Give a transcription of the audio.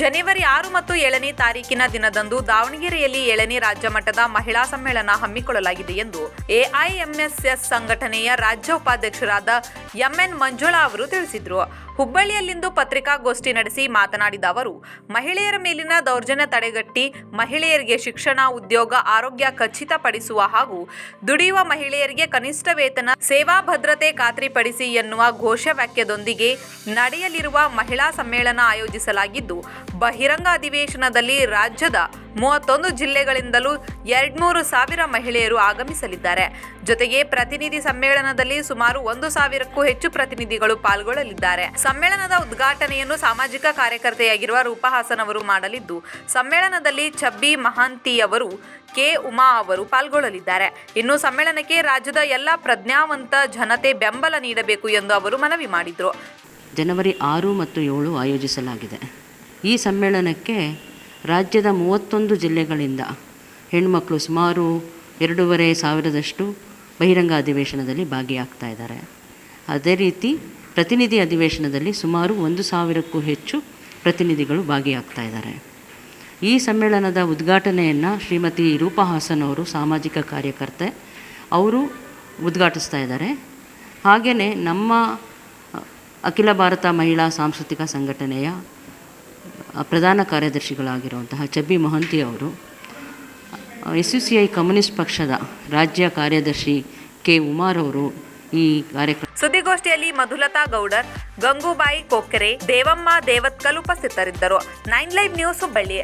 ಜನವರಿ ಆರು ಮತ್ತು ಏಳನೇ ತಾರೀಕಿನ ದಿನದಂದು ದಾವಣಗೆರೆಯಲ್ಲಿ ಏಳನೇ ರಾಜ್ಯ ಮಟ್ಟದ ಮಹಿಳಾ ಸಮ್ಮೇಳನ ಹಮ್ಮಿಕೊಳ್ಳಲಾಗಿದೆ ಎಂದು ಎಐಎಂಎಸ್ಎಸ್ ಸಂಘಟನೆಯ ರಾಜ್ಯ ಉಪಾಧ್ಯಕ್ಷರಾದ ಎಂಎನ್ ಮಂಜುಳಾ ಅವರು ತಿಳಿಸಿದರು. ಹುಬ್ಬಳ್ಳಿಯಲ್ಲಿಂದು ಪತ್ರಿಕಾಗೋಷ್ಠಿ ನಡೆಸಿ ಮಾತನಾಡಿದ ಅವರು, ಮಹಿಳೆಯರ ಮೇಲಿನ ದೌರ್ಜನ್ಯ ತಡೆಗಟ್ಟಿ, ಮಹಿಳೆಯರಿಗೆ ಶಿಕ್ಷಣ, ಉದ್ಯೋಗ, ಆರೋಗ್ಯ ಖಚಿತಪಡಿಸುವ ಹಾಗೂ ದುಡಿಯುವ ಮಹಿಳೆಯರಿಗೆ ಕನಿಷ್ಠ ವೇತನ, ಸೇವಾ ಭದ್ರತೆ ಖಾತ್ರಿಪಡಿಸಿ ಎನ್ನುವ ಘೋಷವಾಕ್ಯದೊಂದಿಗೆ ನಡೆಯಲಿರುವ ಮಹಿಳಾ ಸಮ್ಮೇಳನ ಆಯೋಜಿಸಲಾಗಿದ್ದು ಬಹಿರಂಗ ಅಧಿವೇಶನದಲ್ಲಿ ರಾಜ್ಯದ ಮೂವತ್ತೊಂದು ಜಿಲ್ಲೆಗಳಿಂದಲೂ ಎರಡ್ಮೂರು ಸಾವಿರ ಮಹಿಳೆಯರು ಆಗಮಿಸಲಿದ್ದಾರೆ. ಜೊತೆಗೆ ಪ್ರತಿನಿಧಿ ಸಮ್ಮೇಳನದಲ್ಲಿ ಸುಮಾರು ಒಂದು ಸಾವಿರಕ್ಕೂ ಹೆಚ್ಚು ಪ್ರತಿನಿಧಿಗಳು ಪಾಲ್ಗೊಳ್ಳಲಿದ್ದಾರೆ. ಸಮ್ಮೇಳನದ ಉದ್ಘಾಟನೆಯನ್ನು ಸಾಮಾಜಿಕ ಕಾರ್ಯಕರ್ತೆಯಾಗಿರುವ ರೂಪಹಾಸನ್ ಅವರು ಮಾಡಲಿದ್ದು, ಸಮ್ಮೇಳನದಲ್ಲಿ ಛಬ್ಬಿ ಮಹಾಂತಿ ಅವರು, ಕೆ ಉಮಾ ಅವರು ಪಾಲ್ಗೊಳ್ಳಲಿದ್ದಾರೆ. ಇನ್ನು ಸಮ್ಮೇಳನಕ್ಕೆ ರಾಜ್ಯದ ಎಲ್ಲ ಪ್ರಜ್ಞಾವಂತ ಜನತೆ ಬೆಂಬಲ ನೀಡಬೇಕು ಎಂದು ಅವರು ಮನವಿ ಮಾಡಿದರು. ಜನವರಿ ಆರು ಮತ್ತು ಏಳು ಆಯೋಜಿಸಲಾಗಿದೆ. ಈ ಸಮ್ಮೇಳನಕ್ಕೆ ರಾಜ್ಯದ ಮೂವತ್ತೊಂದು ಜಿಲ್ಲೆಗಳಿಂದ ಹೆಣ್ಮಕ್ಳು ಸುಮಾರು ಎರಡೂವರೆ ಸಾವಿರದಷ್ಟು ಬಹಿರಂಗ ಅಧಿವೇಶನದಲ್ಲಿ ಭಾಗಿಯಾಗ್ತಾ ಇದ್ದಾರೆ. ಅದೇ ರೀತಿ ಪ್ರತಿನಿಧಿ ಅಧಿವೇಶನದಲ್ಲಿ ಸುಮಾರು ಒಂದು ಸಾವಿರಕ್ಕೂ ಹೆಚ್ಚು ಪ್ರತಿನಿಧಿಗಳು ಭಾಗಿಯಾಗ್ತಾ ಇದ್ದಾರೆ. ಈ ಸಮ್ಮೇಳನದ ಉದ್ಘಾಟನೆಯನ್ನು ಶ್ರೀಮತಿ ರೂಪಾ ಹಾಸನ್ ಅವರು ಸಾಮಾಜಿಕ ಕಾರ್ಯಕರ್ತೆ ಅವರು ಉದ್ಘಾಟಿಸ್ತಾ ಇದ್ದಾರೆ. ಹಾಗೆಯೇ ನಮ್ಮ ಅಖಿಲ ಭಾರತ ಮಹಿಳಾ ಸಾಂಸ್ಕೃತಿಕ ಸಂಘಟನೆಯ ಪ್ರಧಾನ ಕಾರ್ಯದರ್ಶಿಗಳಾಗಿರುವಂತಹ ಚಬ್ಬಿ ಮೊಹಂತಿ ಅವರು S U C I communist ಪಕ್ಷದ ರಾಜ್ಯ ಕಾರ್ಯದರ್ಶಿ ಕೆ. ಉಮಾರ್ ಅವರು ಈ ಕಾರ್ಯಕ್ರಮ ಸುದ್ದಿಗೋಷ್ಠಿಯಲ್ಲಿ ಮಧುಲತಾ ಗೌಡರ್, ಗಂಗೂಬಾಯಿ ಕೊಕ್ಕರೆ, ದೇವಮ್ಮ ದೇವತ್ಕಲ್ ಉಪಸ್ಥಿತರಿದ್ದರು. Nine live news Hubballi